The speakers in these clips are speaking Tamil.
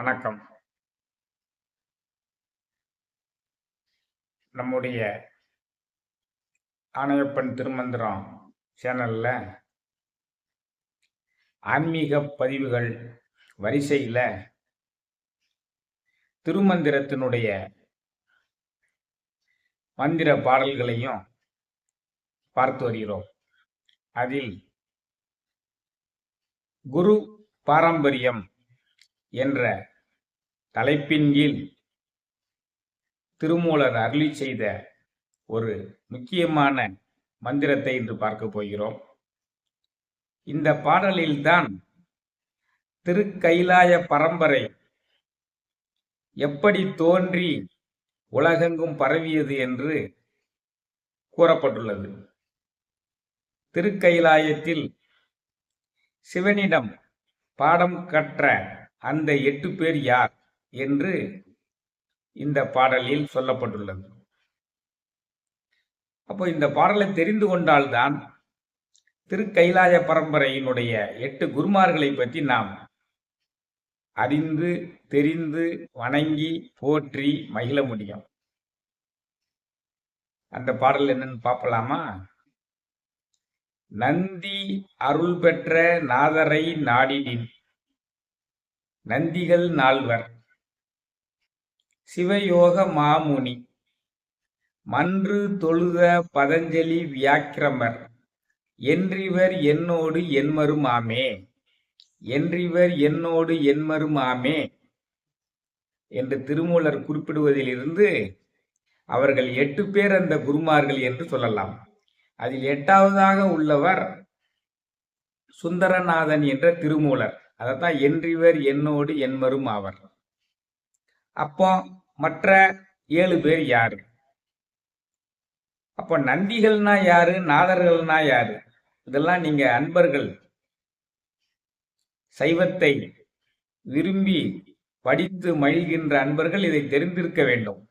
வணக்கம். நம்முடைய ஆணையப்பன் திருமந்திரம் சேனல்ல ஆன்மீக பதிவுகள் வரிசையில் திருமந்திரத்தினுடைய மந்திர பாடல்களையும் பார்த்து வருகிறோம். அதில் குரு பாரம்பரியம் என்ற தலைப்பின் கீழ் திருமூலர் அருளி செய்த ஒரு முக்கியமான மந்திரத்தை இன்று பார்க்க போகிறோம். இந்த பாடலில்தான் திருக்கைலாய பரம்பரை எப்படி தோன்றி உலகெங்கும் பரவியது என்று கூறப்பட்டுள்ளது. திருக்கைலாயத்தில் சிவனிடம் பாடம் கற்ற அந்த எட்டு பேர் யார்? என்று இந்த பாடலில் சொல்லப்பட்டுள்ளது. அப்போ இந்த பாடலை தெரிந்து கொண்டால்தான் திருக்கைலாய பரம்பரையினுடைய எட்டு குருமார்களை பற்றி நாம் அறிந்து தெரிந்து வணங்கி போற்றி மகிழ முடியும். அந்த பாடல் என்னன்னு பார்க்கலாமா நந்தி அருள் பெற்ற நாதரை நாடினின் நந்திகள் நால்வர். சிவயோக மாமுனி. மன்று தொழுத பதஞ்சலி வியாக்கிரமர். என்றிவர் என்னோடு என்மருமாமே என்றிவர் என்னோடு என்மருமாமே என்று திருமூலர் குறிப்பிடுவதிலிருந்து அவர்கள் எட்டு பேர் அந்த குருமார்கள் என்று சொல்லலாம். அதில் எட்டாவதாக உள்ளவர் சுந்தரநாதன் என்ற திருமூலர். அதைத்தான் என்றிவர் என்னோடு என்மரும் ஆவர் அப்போ மற்ற ஏழு பேர் யாரு? அப்போ நந்திகள்னா யாரு? நாதர்கள்னா யாரு? இதெல்லாம் நீங்க அன்பர்கள் சைவத்தை விரும்பி படித்து மகிழ்கின்ற அன்பர்கள் இதை தெரிந்திருக்க வேண்டும்.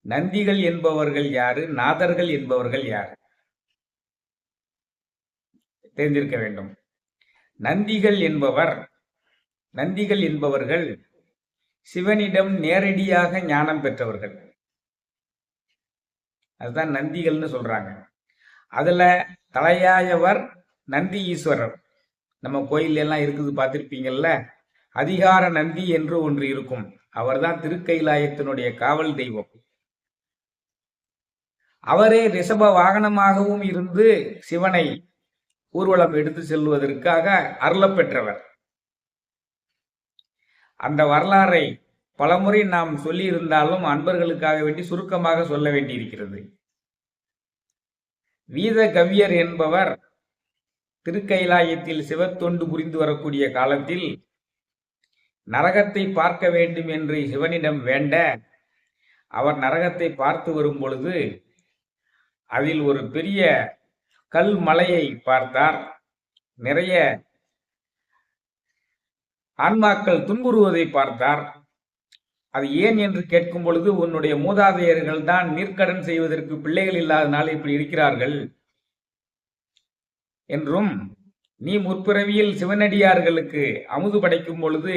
நந்திகள் என்பவர்கள் யாரு? நாதர்கள் என்பவர்கள் யாரு? தெரிந்திருக்க வேண்டும். நந்திகள் என்பவர் நந்திகள் என்பவர்கள் சிவனிடம் நேரடியாக ஞானம் பெற்றவர்கள். அதுதான் நந்திகள்னு சொல்றாங்க. அதுல தலையாயவர் நந்தி ஈஸ்வரர் நம்ம கோயில் எல்லாம் இருக்குது பார்த்துருப்பீங்கல்ல? அதிகார நந்தி என்று ஒன்று இருக்கும். அவர்தான் திருக்கைலாயத்தினுடைய காவல் தெய்வம். அவரே ரிஷப வாகனமாகவும் இருந்து சிவனை ஊர்வலம் எடுத்து செல்வதற்காக அருளப்பெற்றவர் அந்த வரலாறை பலமுறை நாம் சொல்லியிருந்தாலும் அன்பர்களுக்காக வேண்டி சுருக்கமாக சொல்ல வேண்டியிருக்கிறது. வீத கவியர் என்பவர் திருக்கைலாயத்தில் சிவத்தொண்டு புரிந்து வரக்கூடிய காலத்தில் நரகத்தை பார்க்க வேண்டும் என்று சிவனிடம் வேண்ட அவர் நரகத்தை பார்த்து வரும் பொழுது அதில் ஒரு பெரிய கல் மலையை பார்த்தார். நிறைய ஆன்மாக்கள் துன்புறுவதை பார்த்தார். அது ஏன் என்று கேட்கும் பொழுது உன்னுடைய மூதாதையர்கள் தான் நீர்க்கடன் செய்வதற்கு பிள்ளைகள் இல்லாதனால் இப்படி இருக்கிறார்கள் என்றும் நீ முற்பிறவியில் சிவனடியார்களுக்கு அமுது படைக்கும் பொழுது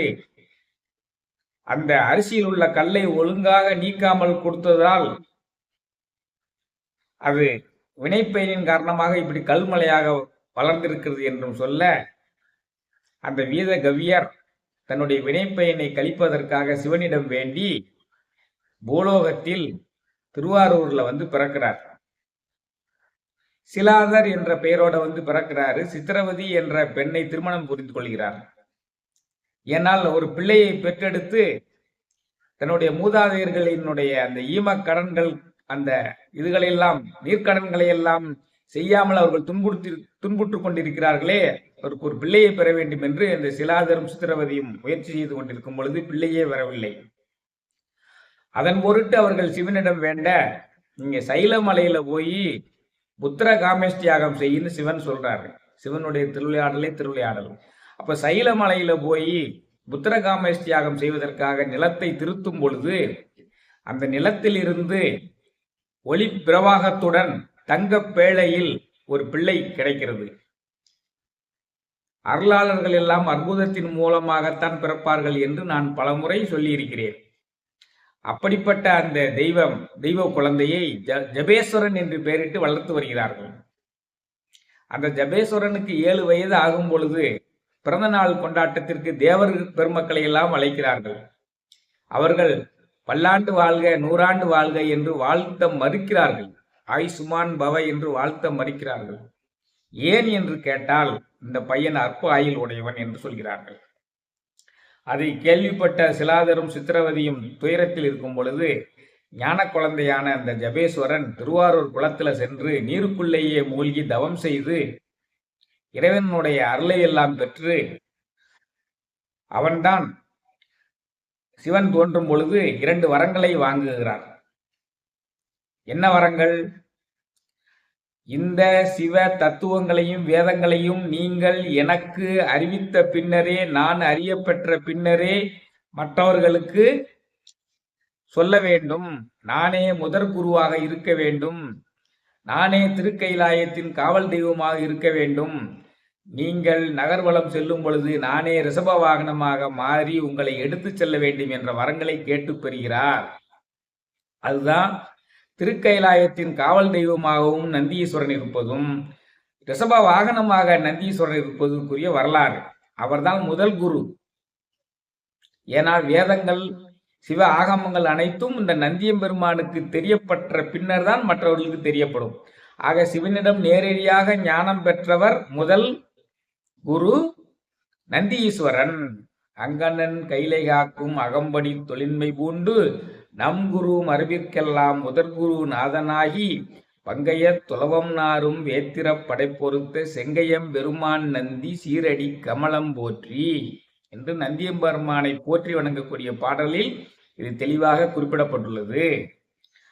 அந்த அரிசியில் உள்ள கல்லை ஒழுங்காக நீக்காமல் கொடுத்ததால் அது வினைப்பயனின் காரணமாக இப்படி கல்மலையாக வளர்ந்திருக்கிறது என்றும் சொல்ல அந்த வீத கவியர் தன்னுடைய வினைப்பயனை கழிப்பதற்காக சிவனிடம் வேண்டி பூலோகத்தில் திருவாரூர்ல வந்து பிறக்கிறார். சிலாதர் என்ற பெயரோட வந்து பிறக்கிறாரு. சித்திரவதி என்ற பெண்ணை திருமணம் புரிந்து கொள்கிறார். ஏனால் ஒரு பிள்ளையை பெற்றெடுத்து தன்னுடைய மூதாதையர்களினுடைய அந்த ஈம கடன்கள் அந்த இதுகளெல்லாம் நீர்க்கடன்களை எல்லாம் செய்யாமல் அவர்கள் துன்புறுத்தி துன்புற்று கொண்டிருக்கிறார்களே அவருக்கு ஒரு பிள்ளையை பெற வேண்டும் என்று அந்த சிலாதரும் சித்திரவதியும் முயற்சி செய்து கொண்டிருக்கும் பொழுது பிள்ளையே வரவில்லை. அதன் பொருட்டு அவர்கள் சிவனிடம் வேண்ட நீங்க சைலமலையில போய் புத்திர காமேஷ்டியாகம் செய்யுன்னு சிவன் சொல்றாரு. சிவனுடைய திருவிளையாடலே திருவிளையாடல். அப்ப சைலமலையில போய் புத்திர காமேஷ்டியாகம் செய்வதற்காக நிலத்தை திருத்தும் பொழுது அந்த நிலத்தில் இருந்து ஒளி பிரவாகத்துடன் தங்க பேழையில் ஒரு பிள்ளை கிடைக்கிறது. அருளாளர்கள் எல்லாம் அற்புதத்தின் மூலமாகத்தான் பிறப்பார்கள் என்று நான் பலமுறை சொல்லியிருக்கிறேன். அப்படிப்பட்ட அந்த தெய்வம் தெய்வ குழந்தையை ஜ ஜபேஸ்வரன் என்று பெயரிட்டு வளர்த்து வருகிறார்கள். அந்த ஜபேஸ்வரனுக்கு ஏழு வயது ஆகும் பொழுது பிறந்த நாள் கொண்டாட்டத்திற்கு தேவர் பெருமக்களை எல்லாம் அழைக்கிறார்கள். அவர்கள் பல்லாண்டு வாழ்க நூறாண்டு வாழ்க என்று வாழ்த்த மறுக்கிறார்கள். ஆயுசுமான் பவ என்று வாழ்த்த மறுக்கிறார்கள். ஏன் என்று கேட்டால் இந்த பையன் அற்ப ஆயுள் உடையவன் என்று சொல்கிறார்கள். அதை கேள்விப்பட்ட சிலாதரும் சித்திரவதியும் துயரத்தில் இருக்கும் பொழுது ஞான குழந்தையான அந்த ஜபேஸ்வரன் திருவாரூர் குளத்துல சென்று நீருக்குள்ளேயே மூழ்கி தவம் செய்து இறைவனுடைய அருளை எல்லாம் பெற்று அவன்தான் சிவன் தோன்றும் பொழுது இரண்டு வரங்களை வாங்குகிறார் என்ன வரங்கள்? இந்த சிவ தத்துவங்களையும் வேதங்களையும் நீங்கள் எனக்கு அறிவித்த பின்னரே நான் அறியப்பெற்ற பின்னரே மற்றவர்களுக்கு சொல்ல வேண்டும். நானே முதற் குருவாக இருக்க வேண்டும். நானே திருக்கைலாயத்தின் காவல் தெய்வமாக இருக்க வேண்டும். நீங்கள் நகர்வலம் செல்லும் பொழுது நானே ரிஷப வாகனமாக மாறி உங்களை எடுத்துச் செல்ல வேண்டும் என்ற வரங்களை கேட்டு பெறுகிறார். அதுதான் திருக்கைலாயத்தின் காவல் தெய்வமாகவும் நந்தீஸ்வரன் இருப்பதும் ரிஷப வாகனமாக நந்தீஸ்வரன் இருப்பதற்குரிய வரலாறு. அவர்தான் முதல் குரு. ஏனால் வேதங்கள் சிவ ஆகமங்கள் அனைத்தும் இந்த நந்தியம்பெருமானுக்கு தெரியப்பட்ட பின்னர் தான் மற்றவர்களுக்கு தெரியப்படும். ஆக சிவனிடம் நேரடியாக ஞானம் பெற்றவர் முதல் குரு நந்தீஸ்வரன். அங்கண்ணன் கைலை காக்கும் அகம்படி தொழின்மை பூண்டு நம் குரு மரபிற்கெல்லாம் முதற்குரு நாதனாகி பங்கைய துலவம் நாரும் வேத்திர படைப்பொருத்த செங்கையம் பெருமான் நந்தி சீரடி கமலம் போற்றி என்று நந்தியம்பெருமானை போற்றி வணங்கக்கூடிய பாடலில் இது தெளிவாக குறிப்பிடப்பட்டுள்ளது.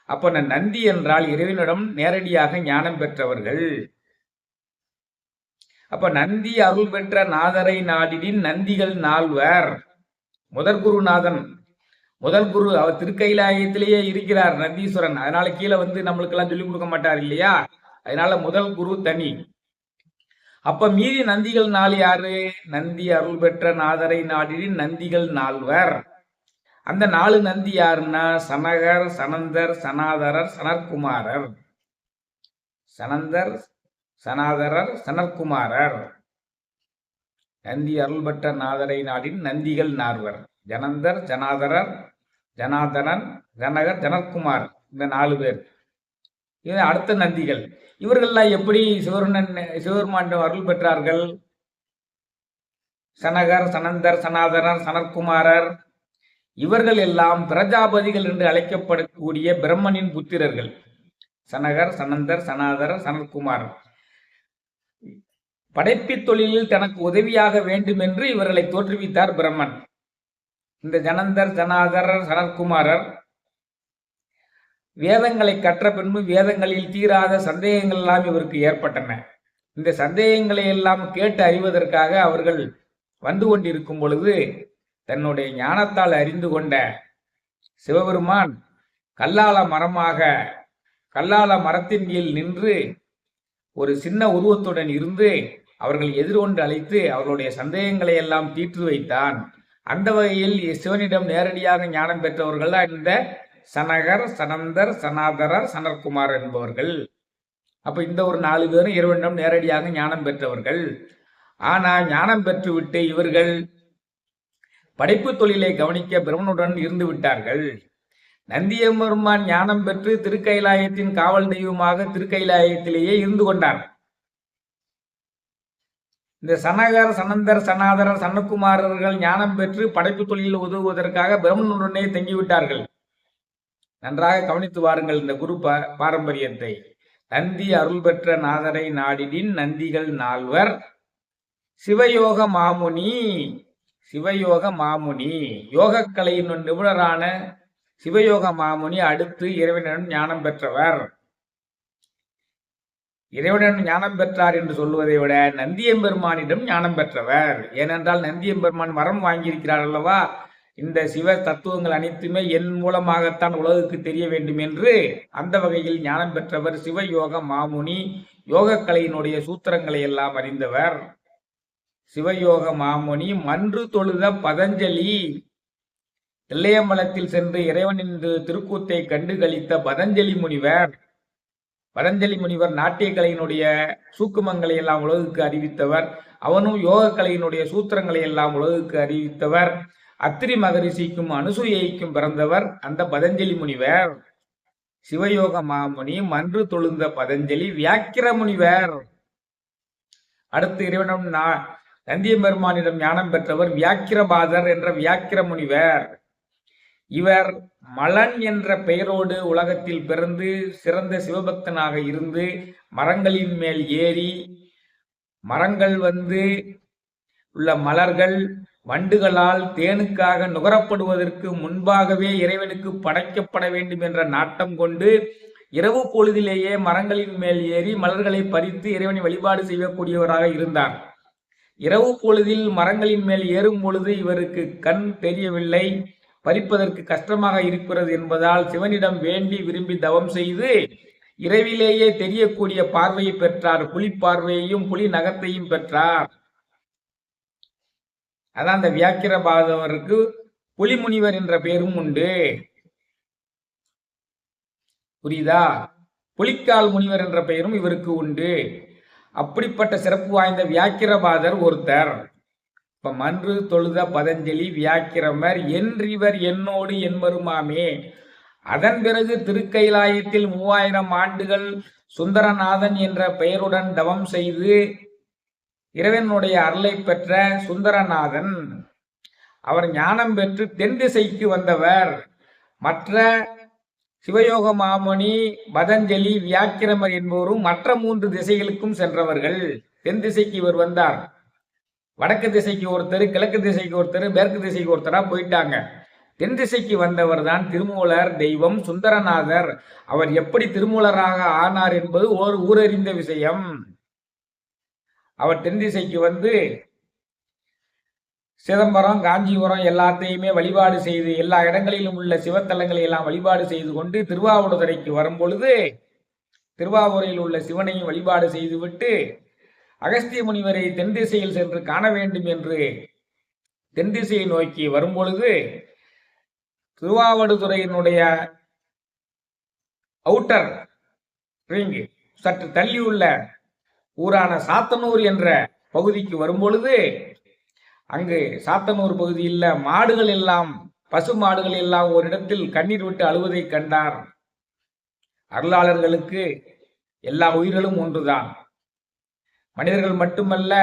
அப்ப நந்தி என்றால் இறைவனிடம் நேரடியாக ஞானம் பெற்றவர்கள். அப்ப நந்தி அருள் பெற்ற நாதரை நாடிடின் நந்திகள் நால்வர். முதற்குருநாதன் முதல் குரு அவர் திருக்கைலாயத்திலேயே இருக்கிறார் நந்தீஸ்வரன் அதனால கீழே வந்து நம்மளுக்கு எல்லாம் சொல்லிக் கொடுக்க மாட்டார் இல்லையா? அதனால முதல் குரு தனி. அப்ப மீதி நந்திகள் நாலு யாரு? நந்தி அருள் பெற்ற நாதரை நாடினின் நந்திகள் நால்வர். அந்த நாலு நந்தி யாருன்னா? சனகர் சனந்தர் சனாதரர் சனற்குமாரர் சனந்தர் சனாதரர் சனற்குமாரர் நந்தி அருள்பட்ட நாதரை நாடின் நந்திகள் நார்வர் ஜனந்தர் ஜனாதரர் ஜனாதனன் ஜனகர் ஜனற்குமார் இந்த நாலு பேர். இது அடுத்த நந்திகள். இவர்கள்லாம் எப்படி சிவருணன் சிவபெருமான் அருள் பெற்றார்கள்? சனகர் சனந்தர் சனாதனர் சனற்குமாரர் இவர்கள் எல்லாம் பிரஜாபதிகள் என்று அழைக்கப்படக்கூடிய பிரம்மனின் புத்திரர்கள். சனகர் சனந்தர் சனாதரர் சனற்குமார் படைப்பு தொழிலில் தனக்கு உதவியாக வேண்டும் என்று இவர்களை தோற்றுவித்தார் பிரம்மன். இந்த ஜனந்தர் ஜனாதரர் சனத்குமாரர் வேதங்களை கற்ற பின்பு வேதங்களில் தீராத சந்தேகங்கள் எல்லாம் இவருக்கு ஏற்பட்டன. இந்த சந்தேகங்களை எல்லாம் கேட்டு அறிவதற்காக அவர்கள் வந்து கொண்டிருக்கும் பொழுது தன்னுடைய ஞானத்தால் அறிந்து கொண்ட சிவபெருமான் கல்லால மரமாக கல்லால மரத்தின் கீழ் நின்று ஒரு சின்ன உருவத்துடன் இருந்து அவர்கள் எதிர்கொண்டு அழைத்து அவர்களுடைய சந்தேகங்களை எல்லாம் தீர்த்து வைத்தான். அந்த வகையில் சிவனிடம் நேரடியாக ஞானம் பெற்றவர்கள் தான் இந்த சனகர் சனந்தர் சனாதரர் சனற்குமார் என்பவர்கள். அப்ப இந்த ஒரு நாலு பேரும் இறைவனிடம் நேரடியாக ஞானம் பெற்றவர்கள். ஆனால் ஞானம் பெற்றுவிட்டு இவர்கள் படைப்பு தொழிலை கவனிக்க பிரம்மனுடன் இருந்து விட்டார்கள். நந்தியம்பெருமான் ஞானம் பெற்று திருக்கைலாயத்தின் காவல் தெய்வமாக திருக்கைலாயத்திலேயே இருந்து கொண்டார். இந்த சனகர் சனந்தர் சனாதரர் சன்னகுமாரர்கள் ஞானம் பெற்று படைப்பு தொழிலில் உதவுவதற்காக பிரம்மனுடனே தங்கிவிட்டார்கள். நன்றாக கவனித்து வாருங்கள் இந்த குரு பாரம்பரியத்தை. நந்தி அருள் பெற்ற நாதரை நாடிடின் நந்திகள் நால்வர். சிவயோக மாமுனி சிவயோக மாமுனி யோகக்கலையின் நிபுணரான சிவயோக மாமுனி அடுத்து இறைவனிடம் ஞானம் பெற்றவர். இறைவனிடம் ஞானம் பெற்றார் என்று சொல்லுவதை விட நந்தியம்பெருமானிடம் ஞானம் பெற்றவர். ஏனென்றால் நந்தியம்பெருமான் வரம் வாங்கியிருக்கிறார் அல்லவா? இந்த சிவ தத்துவங்கள் அனைத்துமே என் மூலமாகத்தான் உலகுக்கு தெரிய வேண்டும் என்று அந்த வகையில் ஞானம் பெற்றவர் சிவயோக மாமுனி யோகக்கலையினுடைய சூத்திரங்களை எல்லாம் அறிந்தவர். சிவயோக மாமுனி மன்று தொழுத பதஞ்சலி. தில்லையம்பலத்தில் சென்று இறைவனின் திருக்கூத்தை கண்டு கழித்த பதஞ்சலி முனிவர். பதஞ்சலி முனிவர் நாட்டிய கலையினுடைய சூக்குமங்களை எல்லாம் உலகுக்கு அறிவித்தவர். அவனும் யோக கலையினுடைய சூத்திரங்களை எல்லாம் உலகுக்கு அறிவித்தவர். அத்திரி மகரிஷிக்கும் அனுசூயைக்கும் பிறந்தவர் அந்த பதஞ்சலி முனிவர். சிவயோக மாமுனி மன்று தொழுந்த பதஞ்சலி வியாக்கிர முனிவர். அடுத்து இறைவனம் நா- நந்திய பெருமானிடம் ஞானம் பெற்றவர் வியாக்கிரபாதர் என்ற வியாக்கிர முனிவர். இவர் மலன் என்ற பெயரோடு உலகத்தில் பிறந்து சிறந்த சிவபக்தனாக இருந்து மரங்களின் மேல் ஏறி மரங்கள் வந்து உள்ள மலர்கள் வண்டுகளால் தேனுக்காக நுகரப்படுவதற்கு முன்பாகவே இறைவனுக்கு படைக்கப்பட வேண்டும் என்ற நாட்டம் கொண்டு இரவு பொழுதிலேயே மரங்களின் மேல் ஏறி மலர்களை பறித்து இறைவனை வழிபாடு செய்யக்கூடியவராக இருந்தார். இரவு பொழுதில் மரங்களின் மேல் ஏறும் பொழுது இவருக்கு கண் தெரியவில்லை. பறிப்பதற்கு கஷ்டமாக இருக்கிறது என்பதால் சிவனிடம் வேண்டி விரும்பி தவம் செய்து இரவிலேயே தெரியக்கூடிய பார்வையை பெற்றார். புலி பார்வையையும் புலி நகத்தையும் பெற்றார். அதான் அந்த வியாக்கிர பாதவருக்கு புலிமுனிவர் என்ற பெயரும் உண்டு. புரியுதா? புலிக்கால் முனிவர் என்ற பெயரும் இவருக்கு உண்டு. அப்படிப்பட்ட சிறப்பு வாய்ந்த வியாக்கிரபாதர் ஒருத்தர். இப்ப மன்று தொழுத பதஞ்சலி வியாக்கிரமர் என்றிவர் என்னோடு என்பருமாமே. அதன் பிறகு திருக்கைலாயத்தில் மூவாயிரம் ஆண்டுகள் சுந்தரநாதன் என்ற பெயருடன் தவம் செய்து இறைவனுடைய அருளை பெற்ற சுந்தரநாதன் அவர் ஞானம் பெற்று தென் திசைக்கு வந்தவர். மற்ற சிவயோக மாமணி பதஞ்சலி வியாக்கிரமர் என்பவரும் மற்ற மூன்று திசைகளுக்கும் சென்றவர்கள். தென் திசைக்கு இவர் வந்தார். வடக்கு திசைக்கு ஒருத்தர் கிழக்கு திசைக்கு ஒருத்தர் மேற்கு திசைக்கு ஒருத்தராக போயிட்டாங்க. தென் திசைக்கு வந்தவர் தான் திருமூலர் தெய்வம் சுந்தரநாதர். அவர் எப்படி திருமூலராக ஆனார் என்பது ஒரு ஊரறிந்த விஷயம். அவர் தென் திசைக்கு வந்து சிதம்பரம் காஞ்சிபுரம் எல்லாத்தையுமே வழிபாடு செய்து எல்லா இடங்களிலும் உள்ள சிவத்தலங்களை எல்லாம் வழிபாடு செய்து கொண்டு திருவாவூடுதுறைக்கு வரும் பொழுது திருவாவூரில் உள்ள சிவனையும் வழிபாடு செய்துவிட்டு அகஸ்திய முனிவரை தென் திசையில் சென்று காண வேண்டும் என்று தென் திசையை நோக்கி வரும்பொழுது திருவாவடுதுறையினுடைய அவுட்டர் ரிங் சற்று தள்ளியுள்ள ஊரான சாத்தனூர் என்ற பகுதிக்கு வரும்பொழுது அங்கு சாத்தனூர் பகுதியில் மாடுகள் எல்லாம் பசு மாடுகள் எல்லாம் ஒரு இடத்தில் கண்ணீர் விட்டு அழுவதை கண்டார். அருளாளர்களுக்கு எல்லா உயிர்களும் ஒன்றுதான். மனிதர்கள் மட்டுமல்ல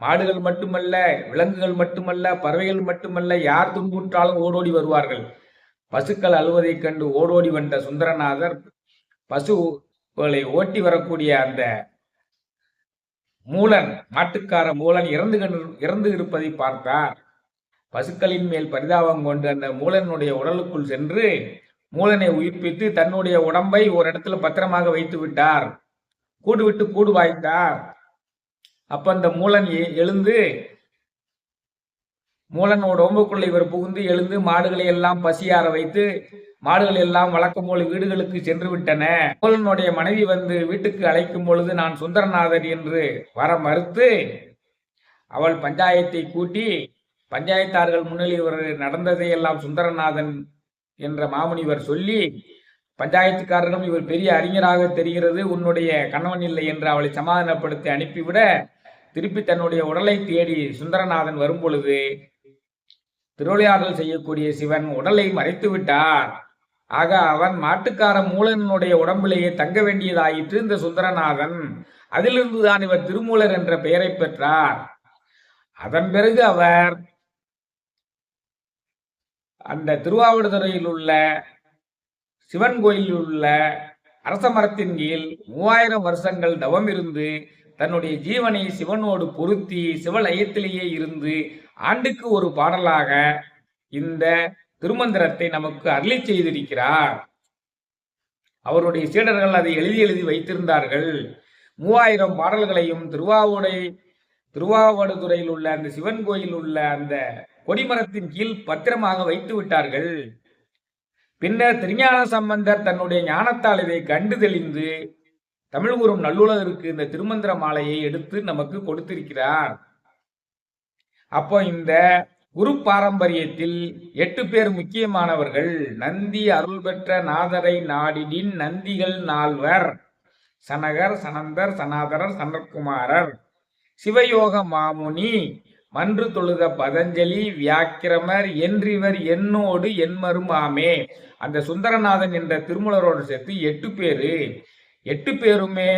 மாடுகள் மட்டுமல்ல விலங்குகள் மட்டுமல்ல பறவைகள் மட்டுமல்ல யார் துன்புற்றாலும் ஓடோடி வருவார்கள். பசுக்கள் அழுவதைக் கண்டு ஓடோடி வந்த சுந்தரநாதர் பசுகளை ஓட்டி வரக்கூடிய அந்த மூலன் மாட்டுக்கார மூலன் இறந்து இறந்து இருப்பதை பார்த்தார். பசுக்களின் மேல் பரிதாபம் கொண்டு அந்த மூலனுடைய உடலுக்குள் சென்று மூலனை உயிர்ப்பித்து தன்னுடைய உடம்பை ஒரு இடத்துல பத்திரமாக வைத்து விட்டார் கூடு விட்டு கூடு வாய்த்தார் அப்ப அந்த மூலன் எழுந்து மூலனோட உடம்புக்குள்ள இவர் புகுந்து எழுந்து மாடுகளை எல்லாம் பசியார வைத்து மாடுகள் எல்லாம் வழக்கம் போல் வீடுகளுக்கு சென்று விட்டன. மூலனுடைய மனைவி வந்து வீட்டுக்கு அழைக்கும் பொழுது நான் சுந்தரநாதர் என்று வர மறுத்து அவள் பஞ்சாயத்தை கூட்டி பஞ்சாயத்தார்கள் முன்னிலை இவர் நடந்ததை எல்லாம் சுந்தரநாதன் என்ற மாமுனிவர் சொல்லி பஞ்சாயத்துக்காரரிடம் இவர் பெரிய அறிஞராக தெரிகிறது உன்னுடைய கணவன் இல்லை என்று அவளை சமாதானப்படுத்தி அனுப்பிவிட திருப்பி தன்னுடைய உடலை தேடி சுந்தரநாதன் வரும்பொழுது திருவிளையாடல் செய்யக்கூடிய சிவன் உடலை மறைத்து விட்டார். ஆக அவன் மாட்டுக்கார மூலனுடைய உடம்பிலேயே தங்க வேண்டியதாயிற்று இந்த சுந்தரநாதன். அதிலிருந்து தான் இவர் திருமூலர் என்ற பெயரை பெற்றார். அதன் பிறகு அவர் அந்த திருவாவடுதுறையில் உள்ள சிவன் கோயிலில் உள்ள அரச மரத்தின் கீழ் மூவாயிரம் வருஷங்கள் தவம் இருந்து தன்னுடைய ஜீவனை சிவனோடு பொருத்தி சிவலயத்திலேயே இருந்து ஆண்டுக்கு ஒரு பாடலாக இந்த திருமந்திரத்தை நமக்கு அருளி செய்திருக்கிறார். அவருடைய சீடர்கள் அதை எழுதி எழுதி வைத்திருந்தார்கள். மூவாயிரம் பாடல்களையும் திருவாவூடை திருவாவடுதுறையில் உள்ள அந்த சிவன் கோயில் உள்ள அந்த கொடிமரத்தின் கீழ் பத்திரமாக வைத்து விட்டார்கள். பின்னர் திருஞான சம்பந்தர் தன்னுடைய ஞானத்தால் இதை கண்டு தெளிந்து தமிழ் கூறும் நல்லுலகிற்கு இந்த திருமந்திர மாலையை எடுத்து நமக்கு கொடுத்திருக்கிறார். அப்போ இந்த குரு பாரம்பரியத்தில் எட்டு பேர் முக்கியமானவர்கள் நந்தி அருள் பெற்ற நாதரை நாடினின் நந்திகள் நால்வர் சனகர் சனந்தர் சனாதரர் சனற்குமாரர் சிவயோக மாமுனி மன்று தொழுத பதஞ்சலி வியாக்கிரமர் என்றிவர் என்னோடு என்மருமாமே. அந்த சுந்தரநாதன் என்ற திருமூலரோடு சேர்த்து எட்டு பேரு எட்டு பேருமே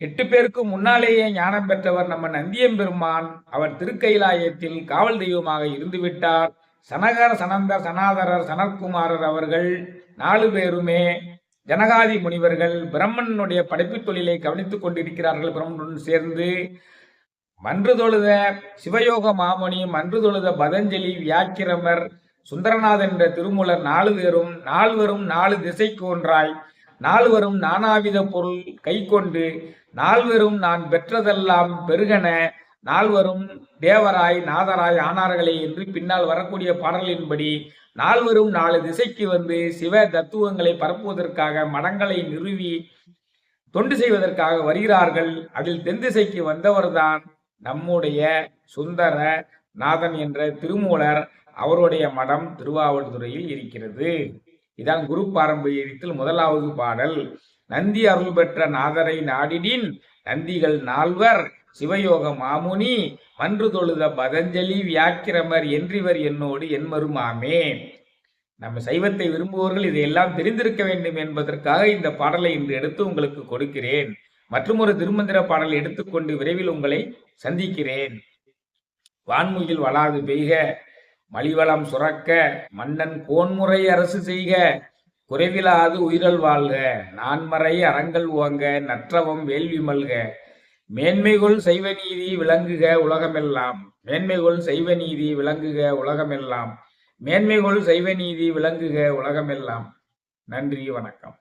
எட்டு பேருக்கு முன்னாலேயே ஞானம் பெற்றவர் நம்ம நந்தியம்பெருமான் அவர் திருக்கைலாயத்தில் காவல் தெய்வமாக இருந்துவிட்டார் சனகர் சனந்தர் சனாதரர் சனற்குமாரர் அவர்கள் நாலு பேருமே ஜனகாதி முனிவர்கள் பிரம்மனுடைய படைப்பு தொழிலை கவனித்துக் கொண்டிருக்கிறார்கள் பிரம்மனுடன் சேர்ந்து. மன்று தொழுத சிவயோக மாமுனி மன்று தொழுத பதஞ்சலி வியாக்கிரமர் சுந்தரநாதன் என்ற திருமூலர் நாலு பேரும் நால்வரும் நாலு திசைக்கு ஒன்றாய் நால்வரும் நானாவித பொருள் கை கொண்டு நால்வரும் நான் பெற்றதெல்லாம் பெருகன நால்வரும் தேவராய் நாதராய் ஆனார்களே என்று பின்னால் வரக்கூடிய பாடலின்படி நால்வரும் நாலு திசைக்கு வந்து சிவ தத்துவங்களை பரப்புவதற்காக மடங்களை நிறுவி தொண்டு செய்வதற்காக வருகிறார்கள். அதில் தென் திசைக்கு வந்தவர்தான் நம்முடைய சுந்தர நாதன் என்ற திருமூலர் அவருடைய மடம் திருவாவடுதுறையில் இருக்கிறது. இதான் குரு பாரம்பரியத்தில் முதலாவது பாடல். நந்தி அருள் பெற்ற நாதரை நாடிடின் நந்திகள் நால்வர் சிவயோக மாமுனி மன்று தொழுத பதஞ்சலி வியாக்கிரமர் என்றிவர் என்னோடு என்மருமாமே. நம்ம சைவத்தை விரும்புவர்கள் இதையெல்லாம் தெரிந்திருக்க வேண்டும் என்பதற்காக இந்த பாடலை இன்று எடுத்து உங்களுக்கு கொடுக்கிறேன். மற்றும் ஒரு திருமந்திர பாடல் எடுத்துக்கொண்டு விரைவில் உங்களை சந்திக்கிறேன். வான்முகில் வளாது பெய்க. மலிவளம் சுரக்க மன்னன் கோன்முறை அரசு செய்க குறைவிலாது உயிரல் வாழ்க நான்மறை அறங்கள் ஓங்க நற்றவம் வேள்வி மல்க. மேன்மைகொள் செய்வ நீதி விளங்குக உலகமெல்லாம் மேன்மைகொள் செய்வ நீதி விளங்குக உலகமெல்லாம் மேன்மைகொள் செய்வ நீதி விளங்குக உலகமெல்லாம். நன்றி வணக்கம்.